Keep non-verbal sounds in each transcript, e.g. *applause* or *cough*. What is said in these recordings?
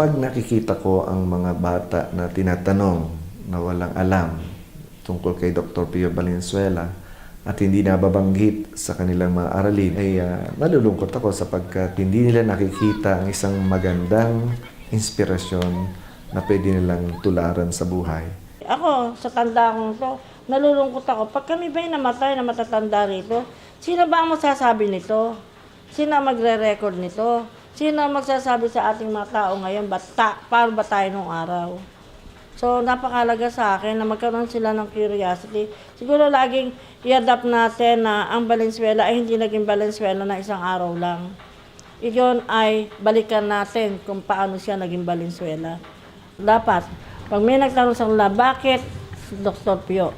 Kapag nakikita ko ang mga bata na tinatanong na walang alam tungkol kay Dr. Pio Valenzuela at hindi nababanggit sa kanilang mga aralin, ay ah, nalulungkot ako sapagkat hindi nila nakikita ang isang magandang inspirasyon na pwede nilang tularan sa buhay. Ako, sa tanda kong to, nalulungkot ako. Pag kami ba'y namatay na matatanda rito, sino ba ang magsasabi nito? Sino magre-record nito? Sino ang magsasabi sa ating mga tao ngayon, bata, paano ba tayo nung araw? So, napakalaga sa akin na magkaroon sila ng curiosity. Siguro laging i-adapt natin na ang Valenzuela ay hindi naging Valenzuela na isang araw lang. Iyon ay balikan natin kung paano siya naging Valenzuela. Dapat, pag may nagtanong sa kanila, bakit Dr. Pio?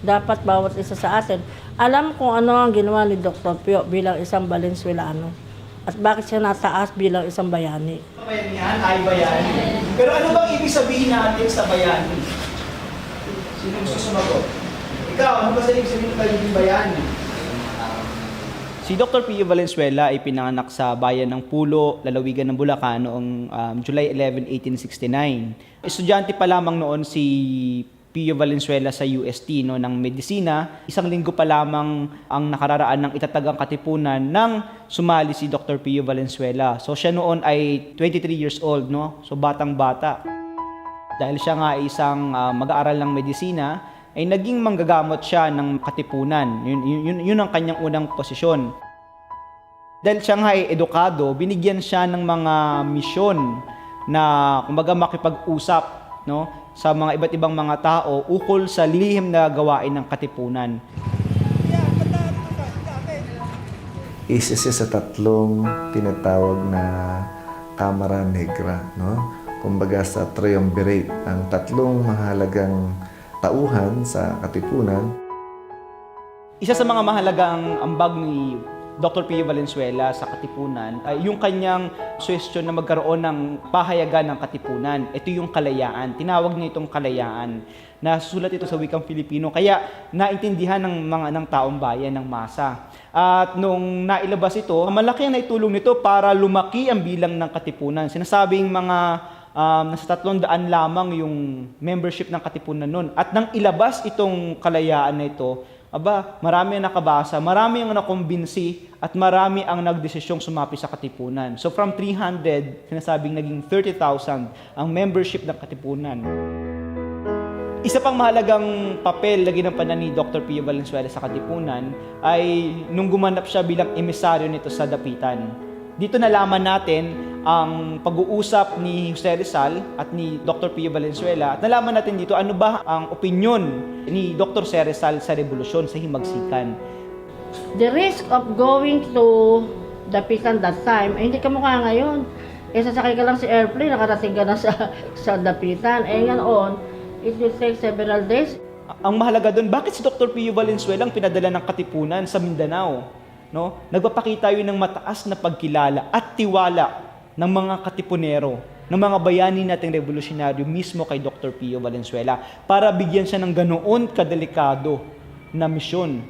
Dapat bawat isa sa atin, alam kung ano ang ginawa ni Dr. Pio bilang isang Valenzuelano. At bakit siya nataas bilang isang bayani. Bayanihan ay bayani. Pero ano bang ibig sabihin natin sa bayani? Sino gusto sumagot? Ikaw, ano ba sa ibig sabihin ng pagiging bayani? Si Dr. Pio Valenzuela ay pinanganak sa bayan ng Pulo, lalawigan ng Bulacan noong um, July 11, 1869. Estudyante pa lamang noon si Pio Valenzuela sa UST no, ng medisina. Isang linggo pa lamang ang nakararaan ng itatagang katipunan nang sumali si Dr. Pio Valenzuela. So siya noon ay 23 years old, no? so batang-bata. Dahil siya nga ay isang ah, mag-aaral ng medisina, ay naging manggagamot siya ng katipunan. Yun, yun, yun ang kanyang unang posisyon. Dahil siya nga ay edukado, binigyan siya ng mga misyon na kumbaga makipag-usap no, sa mga iba't ibang mga tao ukol sa lihim na gawain ng katipunan. Isa siya sa tatlong tinatawag na Kamara Negra, no? Kumbaga sa triumvirate, ang tatlong mahalagang tauhan sa Katipunan Isa sa mga mahalagang ambag ni Dr. Pio Valenzuela sa Katipunan ay yung kanyang suwestyon na magkaroon ng pahayagan ng Katipunan. Ito yung kalayaan. Tinawag niya itong kalayaan. Nasusulat ito sa wikang Filipino. Kaya naintindihan ng mga ng taong bayan ng masa. At nung nailabas ito, malaki ang naitulong nito para lumaki ang bilang ng Katipunan. Sinasabing mga um, nasa tatlong daan lamang yung membership ng Katipunan nun. At nang ilabas itong kalayaan na ito, aba, marami ang nakabasa, marami ang nakumbinsi, at marami ang nagdesisyong sumapi sa Katipunan. So from 300, sinasabing naging 30,000 ang membership ng Katipunan. Isa pang mahalagang papel na ginampanan ni Dr. Pio Valenzuela sa Katipunan ay nung gumanap siya bilang emisaryo nito sa Dapitan. Dito nalaman natin ang pag-uusap ni Jose Rizal at ni Dr. Pio Valenzuela at nalaman natin dito ano ba ang opinyon ni Dr. Jose Rizal sa revolusyon, sa himagsikan. The risk of going to Dapitan that time, ay hindi ka mukha ngayon. Eh, sasakay ka lang sa airplane, nakarating ka na sa, *laughs* sa Dapitan. Eh, ngayon, it will take several days. Ang mahalaga doon, bakit si Dr. Pio Valenzuela ang pinadala ng Katipunan sa Mindanao? No? Nagpapakita yun ng mataas na pagkilala at tiwala ng mga katipunero, ng mga bayani nating revolusyonaryo mismo kay Dr. Pio Valenzuela para bigyan siya ng ganoon kadelikado na misyon.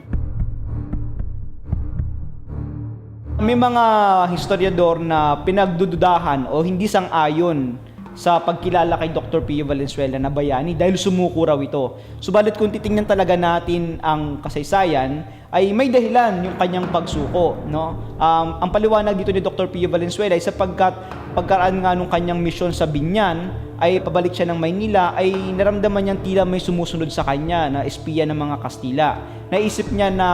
May mga historiador na pinagdududahan o hindi sang-ayon sa pagkilala kay Dr. Pio Valenzuela na bayani dahil sumuko raw ito. Subalit kung titingnan talaga natin ang kasaysayan, ay may dahilan yung kanyang pagsuko. No? Um, ang paliwanag dito ni Dr. Pio Valenzuela ay sapagkat pagkaraan nga nung kanyang misyon sa Binyan, ay pabalik siya ng Maynila, ay naramdaman niyang tila may sumusunod sa kanya na espiya ng mga Kastila. Naisip niya na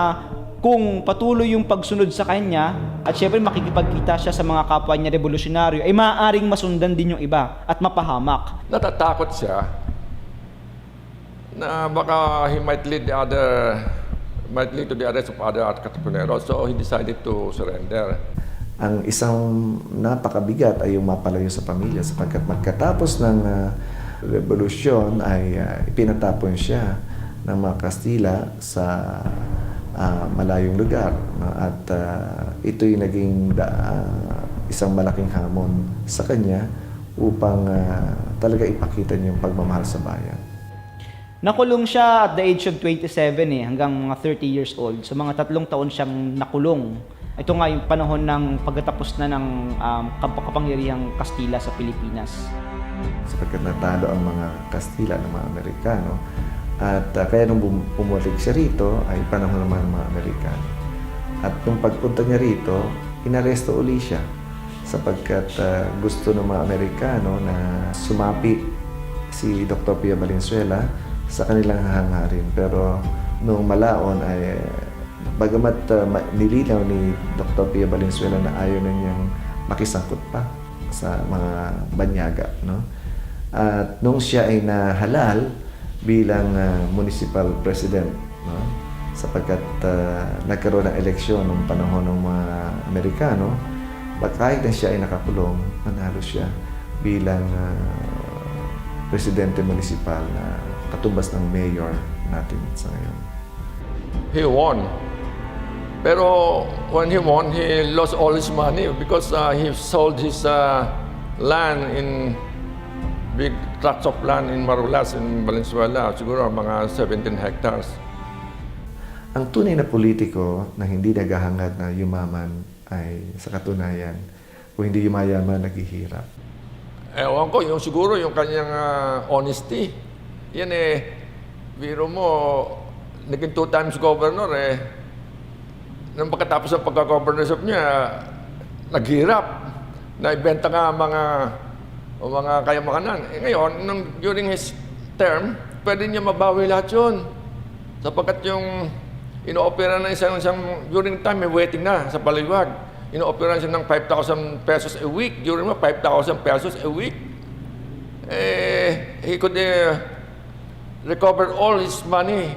kung patuloy yung pagsunod sa kanya at syempre makikipagkita siya sa mga kapwa niya revolusyonaryo ay maaaring masundan din yung iba at mapahamak. natatakot siya na baka he might lead the other might lead to the arrest of other Katipuneros. So he decided to surrender. Ang isang napakabigat ay yung mapalayo sa pamilya sapagkat magkatapos ng ah, revolusyon ay ah, ipinatapon siya ng mga Kastila sa ah, malayong lugar. At ah, ito'y naging ah, isang malaking hamon sa kanya upang ah, talaga ipakita niya yung pagmamahal sa bayan. Nakulong siya at the age of 27 eh, hanggang mga 30 years old. So mga tatlong taon siyang nakulong. Ito nga yung panahon ng pagkatapos na ng um, kap- kapangyarihang Kastila sa Pilipinas. sapagkat natalo ang mga Kastila ng mga Amerikano. At ah, kaya nung bum- bumalik siya rito, ay panahon naman ng mga Amerikano. At nung pagpunta niya rito, inaresto uli siya sapagkat ah, gusto ng mga Amerikano na sumapi si Dr. Pia Valenzuela sa kanilang hangarin. Pero nung malaon ay bagamat ma- nilinaw ni Dr. Pia Valenzuela na ayaw na niyang makisangkot pa sa mga banyaga. No? At nung siya ay nahalal bilang ah, municipal president, no? sapagkat ah, nagkaroon ng eleksyon noong panahon ng mga Amerikano, kahit na siya ay nakakulong, nanalo siya bilang ah, presidente municipal na katumbas ng mayor natin sa ngayon. He won. Pero when he won, he lost all his money because uh, he sold his uh, land in big tracts of land in Marulas, in Valenzuela. Siguro mga 17 hectares. Ang tunay na politiko na hindi naghahangad na yumaman ay sa katunayan, kung hindi yumayaman, naghihirap. Ewan ko, yung siguro yung kanyang ah, honesty. Yan eh, biro mo, naging two times governor eh. Nung pagkatapos ng pagka-governorship niya, naghirap. Naibenta nga mga o mga kayamanan. Eh, ngayon, nung, during his term, pwede niya mabawi lahat yun. Sapagkat yung inoopera na isang, isang during time, may waiting na sa paliwag. Inoopera siya ng 5,000 pesos a week. During mo, 5,000 pesos a week. Eh, he could uh, recover all his money.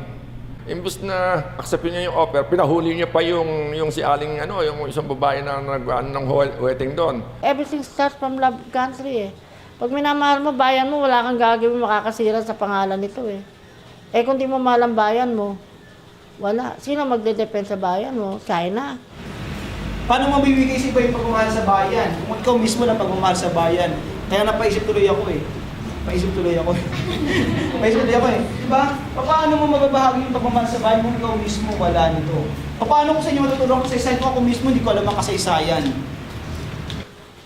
Imbus na akseptin niya yung offer, pinahuli niya pa yung, yung si Aling, ano, yung isang babae na nag ano, ng wedding doon. Everything starts from love country eh. Pag minamahal mo, bayan mo, wala kang gagawin makakasira sa pangalan nito eh. Eh kung di mo mahal ang bayan mo, wala. Sino magde-depend sa bayan mo? China. Paano mabibigay sa iba yung pagmamahal sa bayan? Kung ikaw mismo na pagmamahal sa bayan. Kaya napaisip tuloy ako eh. Paisip tuloy ako. *laughs* Paisip tuloy ako eh. Diba? Paano mo mababahagi yung pagmamahal sa bayan kung ikaw mismo wala nito? Paano ko sa inyo matutulong kung sa ko ako mismo hindi ko alam ang kasaysayan?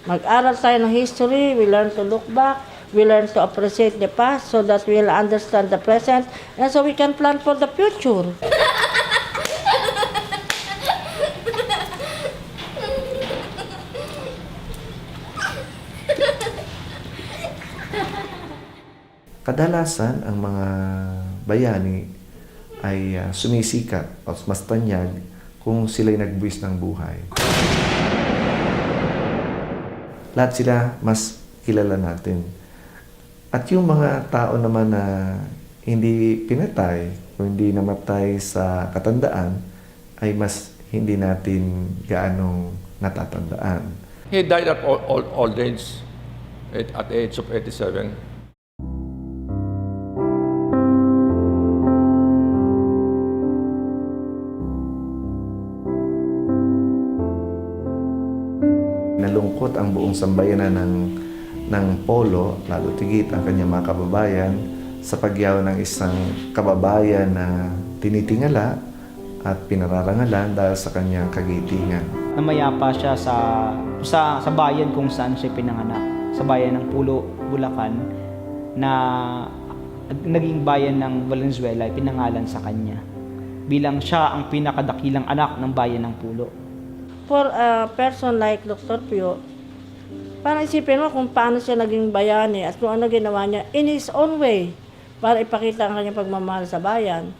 Mag-aral tayo ng history, we learn to look back, we learn to appreciate the past so that we'll understand the present and so we can plan for the future. *laughs* Kadalasan, ang mga bayani ay ah, sumisikat o mas tanyag kung sila'y nagbuwis ng buhay. Lahat sila mas kilala natin. At yung mga tao naman na hindi pinatay o hindi namatay sa katandaan ay mas hindi natin gaanong natatandaan. He died at old, old, old age, at, age of 87. Nalungkot ang buong sambayanan ng, ng Polo, lalo tigit ang kanyang mga kababayan, sa pagyaw ng isang kababayan na tinitingala at pinararangalan dahil sa kanyang kagitingan. Namayapa siya sa, sa, sa bayan kung saan siya pinanganak, sa bayan ng Pulo, Bulacan na naging bayan ng Valenzuela ay pinangalan sa kanya bilang siya ang pinakadakilang anak ng bayan ng Pulo. For a person like Dr. Pio, parang isipin mo kung paano siya naging bayani at kung ano ginawa niya in his own way para ipakita ang kanyang pagmamahal sa bayan.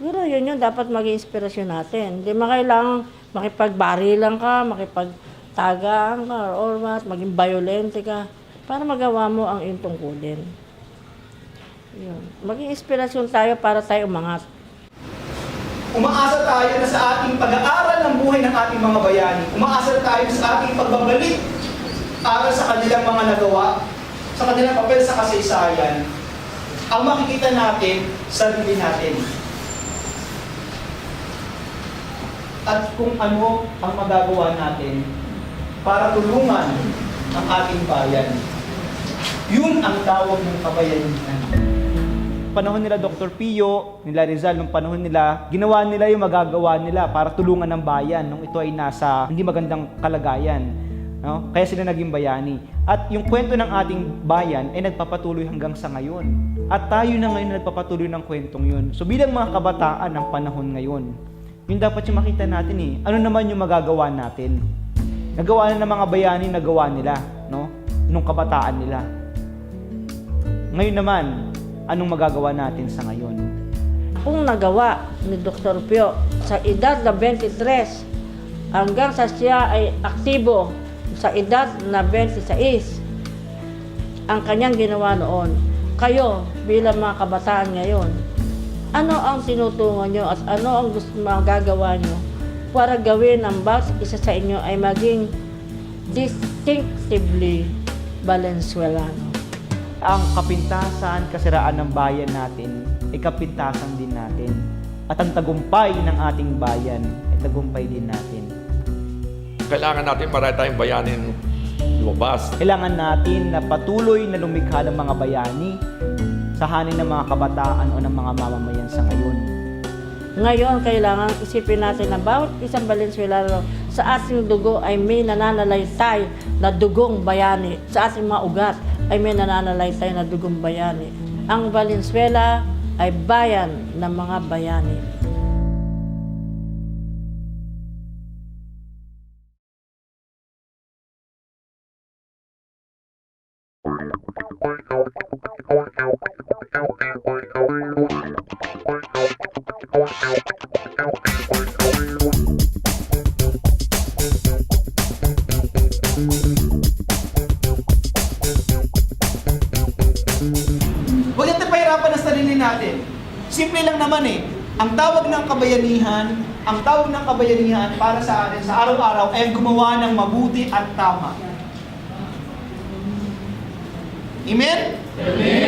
Siguro yun yun dapat maging inspirasyon natin. Hindi mo kailangang makipagbarilan ka, makipagtagaan ka, or what, maging violente ka para magawa mo ang iyong tungkulin. Yun. Maging inspirasyon tayo para tayo umangat. Umaasa tayo na sa ating pag-aaral ng buhay ng ating mga bayani. Umaasa tayo sa ating pagbabalik aral sa kanilang mga nagawa, sa kanilang papel sa kasaysayan, ang makikita natin, sarili natin. At kung ano ang magagawa natin para tulungan ang ating bayan. Yun ang tawag ng kabayanihan. Panahon nila Dr. Pio, nila Rizal, nung panahon nila, ginawa nila yung magagawa nila para tulungan ng bayan nung ito ay nasa hindi magandang kalagayan. No? Kaya sila naging bayani. At yung kwento ng ating bayan ay nagpapatuloy hanggang sa ngayon. At tayo na ngayon nagpapatuloy ng kwentong yun. So bilang mga kabataan ng panahon ngayon, yun dapat yung makita natin eh. Ano naman yung magagawa natin? Nagawa na ng mga bayani, nagawa nila, no? Nung kabataan nila. Ngayon naman, anong magagawa natin sa ngayon? kung nagawa ni Dr. Pio sa edad na 23 hanggang sa siya ay aktibo sa edad na 26 ang kanyang ginawa noon kayo bilang mga kabataan ngayon ano ang tinutungan nyo at ano ang gusto magagawa nyo para gawin ang bawat isa sa inyo ay maging distinctively Valenzuelano Ang kapintasan, kasiraan ng bayan natin ay kapintasan din natin. At ang tagumpay ng ating bayan ay tagumpay din natin. Kailangan natin marami tayong bayanin lumabas. Kailangan natin na patuloy na lumikha ng mga bayani sa hanin ng mga kabataan o ng mga mamamayan sa ngayon. Ngayon, kailangan isipin natin na bawat isang Valenzuelano sa ating dugo ay may nananalaytay na dugong bayani. Sa ating mga ugat ay may nananalaytay na dugong bayani. Ang Valenzuela ay bayan ng mga bayani. Huwag Simple lang naman eh. Ang tawag ng kabayanihan, ang tawag ng kabayanihan para sa atin sa araw-araw ay gumawa ng mabuti at tama. Amen? Amen.